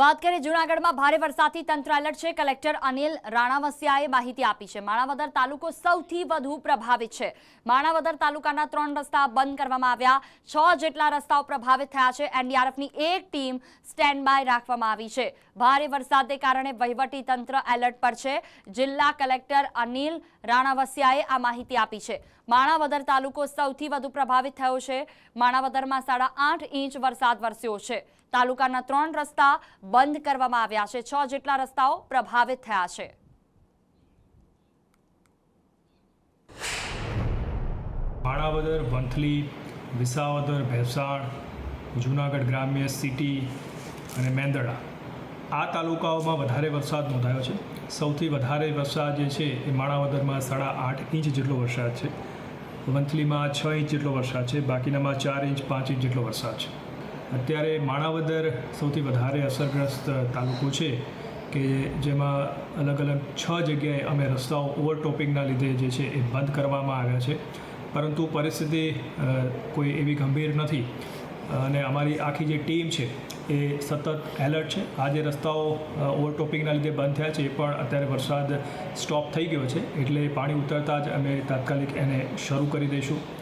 વાત કરીએ જૂનાગઢમાં ભારે વરસાદથી તંત્ર એલર્ટ છે. કલેક્ટર અનિલ રાણાવસિયાએ માહિતી આપી છે. માણાવદર તાલુકો સૌથી વધુ પ્રભાવિત છે. માણાવદર તાલુકાના ત્રણ રસ્તા બંધ કરવામાં આવ્યા. છ જેટલા રસ્તાઓ પ્રભાવિત થયા છે. એનડીઆરએફની એક ટીમ સ્ટેન્ડ બાય રાખવામાં આવી છે. ભારે વરસાદને કારણે વહીવટી તંત્ર એલર્ટ પર છે. જિલ્લા કલેક્ટર અનિલ રાણાવસિયાએ આ માહિતી આપી છે. માણાવદર તાલુકો સૌથી વધુ પ્રભાવિત થયો છે. માણાવદરમાં સાડા આઠ ઇંચ વરસાદ વરસ્યો છે. તાલુકાના ત્રણ રસ્તા બંધ કરવામાં આવ્યા છે. છ જેટલા રસ્તાઓ પ્રભાવિત થયા છે. માણાવદર વંથલી, વિસાવદર ભેસાણ જૂનાગઢ ગ્રામ્ય સિટી અને મેંદરડા આ તાલુકાઓમાં વધારે વરસાદ નોંધાયો છે. સૌથી વધારે વરસાદ જે છે એ માણાવદરમાં સાડા આઠ ઇંચ જેટલો વરસાદ છે. વંથલીમાં છ ઇંચ જેટલો વરસાદ છે. બાકીનામાં ચાર ઇંચ, પાંચ ઇંચ જેટલો વરસાદ છે. અત્યારે માણાવદર સૌથી વધારે અસરગ્રસ્ત તાલુકો છે કે જેમાં અલગ અલગ છ જગ્યાએ અમે રસ્તાઓ ઓવરટોપિંગના લીધે જે છે એ બંધ કરવામાં આવ્યા છે. પરંતુ પરિસ્થિતિ કોઈ એવી ગંભીર નથી. અને અમારી આખી જે ટીમ છે એ સતત એલર્ટ છે. આ જે રસ્તાઓ ઓવરટોપિંગના લીધે બંધ થયા છે. એ પણ અત્યારે વરસાદ સ્ટોપ થઈ ગયો છે. એટલે પાણી ઉતરતા જ અમે તાત્કાલિક એને શરૂ કરી દઈશું.